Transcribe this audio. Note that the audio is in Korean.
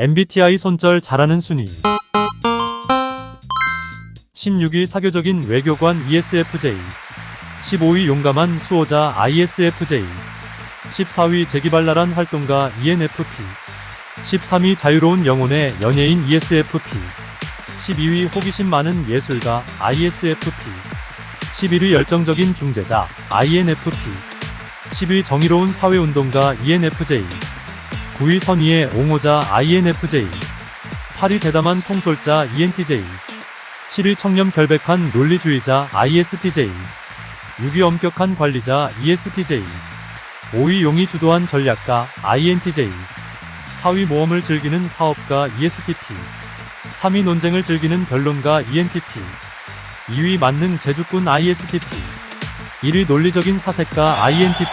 MBTI 손절 잘하는 순위. 16위 사교적인 외교관 ESFJ 15위 용감한 수호자 ISFJ 14위 재기발랄한 활동가 ENFP 13위 자유로운 영혼의 연예인 ESFP 12위 호기심 많은 예술가 ISFP 11위 열정적인 중재자 INFP 10위 정의로운 사회운동가 ENFJ 9위 선의의 옹호자 INFJ 8위 대담한 통솔자 ENTJ 7위 청렴 결백한 논리주의자 ISTJ 6위 엄격한 관리자 ESTJ 5위 용이 주도한 전략가 INTJ 4위 모험을 즐기는 사업가 ESTP 3위 논쟁을 즐기는 변론가 ENTP 2위 만능 제주꾼 ISTP 1위 논리적인 사색가 INTP